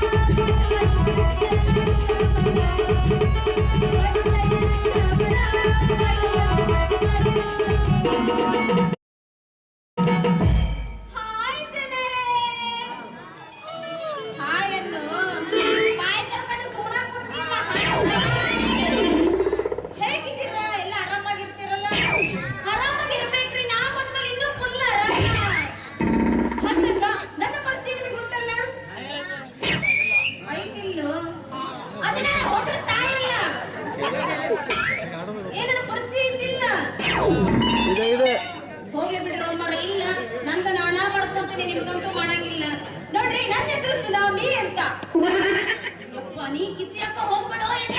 Thank you. ಇದೆ ಇಲ್ಲ. ನಂತ ನಾನಾ ನಿಮಗಂತೂ ಮಾಡಂಗಿಲ್ಲ. ನೋಡ್ರಿ ನನ್ನ ಹೆಸರು ಸುನಾಮಿ ಅಂತ. ನೀ ಕಿಸಿಯಕ್ಕ ಹೋಗ್ಬಿಡೋ ಇಲ್ಲ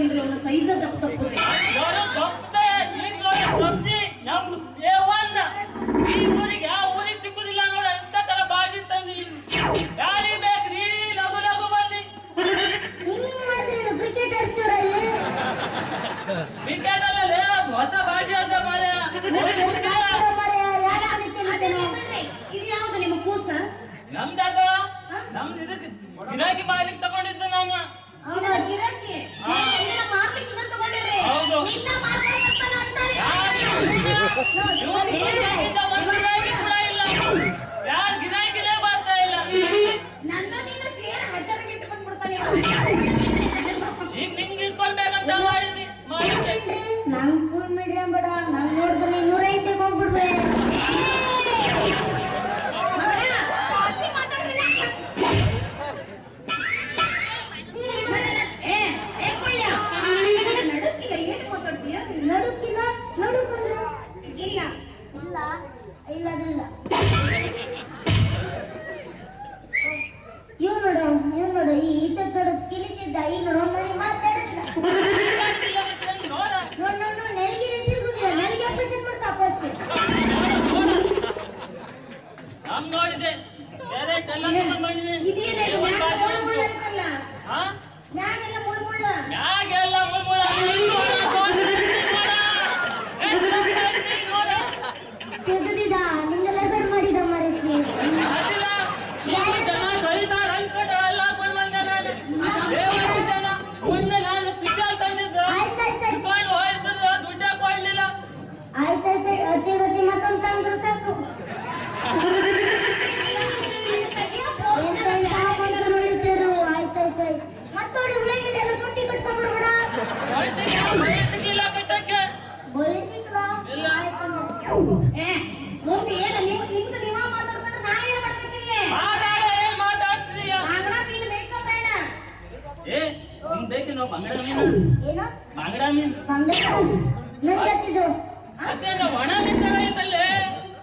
ಆಗಿದ್ರೆ ಅವನ ಸೈಜ ತಪ್ಪು ತಪ್ಪು. fuera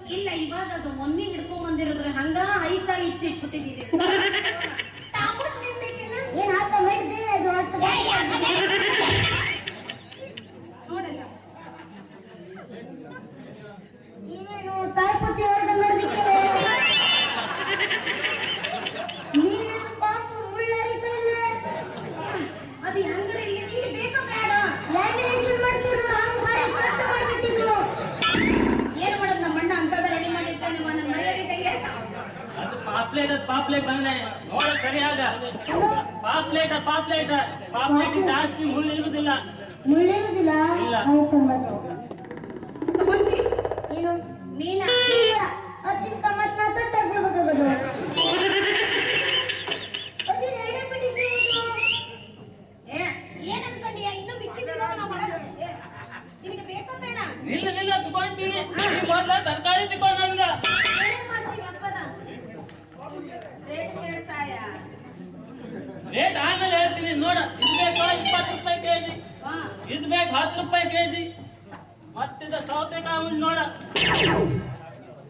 ಇಲ್ಲ ಇವಾಗ ಅದು ಮೊನ್ನೆ ಹಿಡ್ಕೊಂಡ್ ಬಂದಿರೋದ್ರೆ ಹಂಗ ಐಸಾಗಿ ಇಟ್ಟಿಟ್ಬಿಟ್ಟಿದ್ದೀವಿ ಪಾಪ್ಲೇಟ್ ಬಂದೆ ನೋಡ ಸರಿಯಾಗ ಪಾಪ್ಲೇಟ ಪಾಪ್ಲೇಟ್ ಪಾಪ್ಲೇಟ್. ಪಾಪ್ಲೇಟ್ ಜಾಸ್ತಿ ಮುಳ್ಳು ಇರುದಿಲ್ಲ. ಮುಳ್ಳಿರುದಿಲ್ಲ? ಇಲ್ಲ. ಆಯ್ತು ಮತ್ತೆ ನಾ ಏನು? ನೀನ? ಹತ್ತಿನ ಕಮ್ಮತ್ ನಾ ರೇಟ್ ಆಮೇಲೆ ಹೇಳ್ತೀನಿ ನೋಡ. ಇದು ಬೇಕು ಇಪ್ಪತ್ತು ರೂಪಾಯಿ ಕೆಜಿ. ಜಿ ಇದು ಬೇಕು ಹತ್ತು ರೂಪಾಯಿ ಕೆಜಿ. ಮತ್ತಿದ ಸೌತೆಕಾಯಿ ಒಂದು ನೋಡ.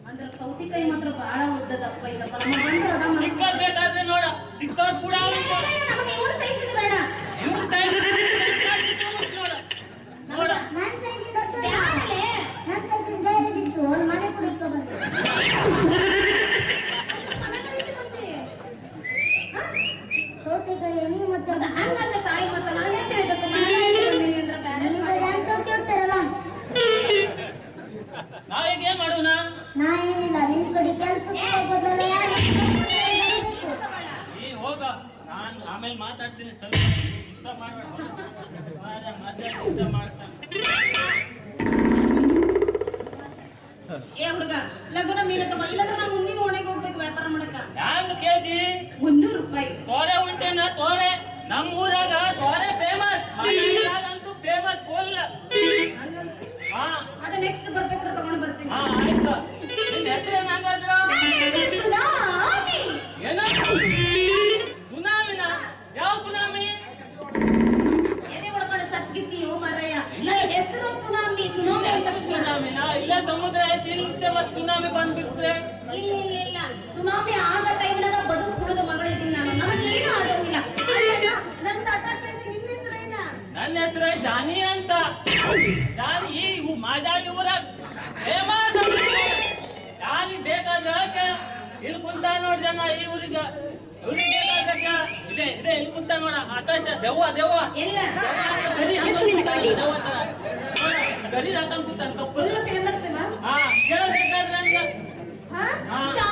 ಅಂದ್ರೆ ಸೌತೆಕಾಯಿ ಮಾತ್ರ ಬಹಳ ಉದ್ದದಪ್ಪ ಇದಪ್ಪ. ನಮ್ಮ ಬಂದ್ರ ಅದ ಬೇಕಾದ್ರೆ ನೋಡ. ಚಿಕ್ಕ ಕೂಡ ಇಷ್ಟ ಸುನಾಮಿನ? ಇಲ್ಲ ಸಮುದ್ರ ಮತ್ತೆ ಸುನಾಮಿ ಬಂದ್ಬಿಟ್ರೆ? ಇಲ್ಲ ಇಲ್ಲ ಇಲ್ಲ ಸುನಾಮಿ ಆಗ ಟೈಮ್ನಾಗ ಬದುಕು ಕುಡಿದ ಮಗಳಿದ್ದೀನಿ ನಾನು. ನನಗೇನು ಆಗಂಗಿಲ್ಲ ಅಲ್ಲ, ನಂದು ಆಟ ಕೇಳ್ತೀನಿ ನಿನ್ನ ಹೆಸರೇನ ನನ್ನ ಹೆಸರು ಜಾನಿ ಅಂತ. ಜಾನಿ ಈ ಮಾಜಾ ಊರಾಗ ಫೇಮಸ್ ಯಾರಿಗೆ ಬೇಕಾದ್ರೆ ಇಲ್ಲಿ ಕುಂತ ನೋಡ್ ಜನ ಈ ಊರಿಗ. ಇವ್ರಿಗೆ ಇದೆ ಇದೆ ಇಲ್ಲಿ ಕುಂತ ನೋಡ. ಆಕಾಶ ದೆವ್ವ ದೆವ್ವ. ಎಲ್ಲ. ದೆವ್ವ ತರ గది రాతాం కుతాను కప్పు ఫుల్ ఫేమస్ ఏమా ఆ ఎలా చేస్తాడు రంగ హా చా